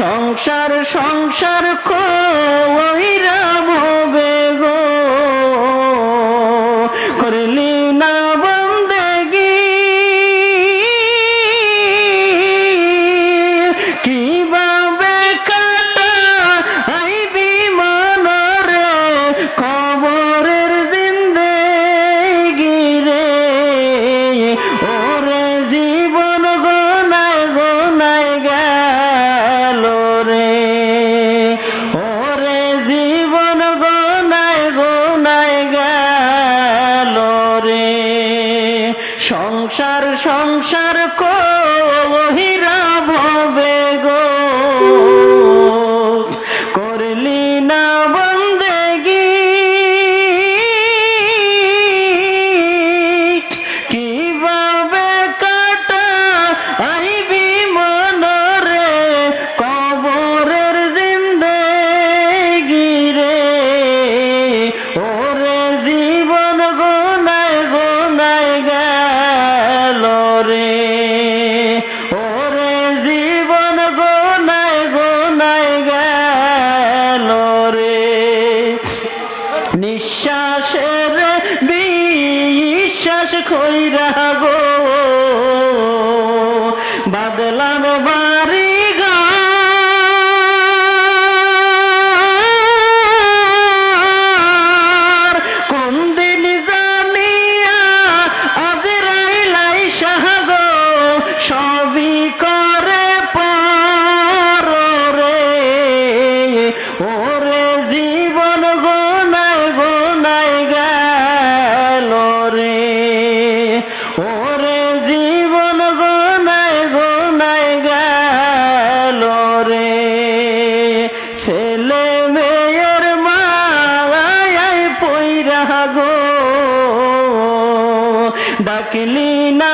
সংসার সংসার কইরা মবে সংসার সংসার কো খৈরা গো বাদলাম বা গো ডাকলি না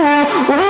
Oh,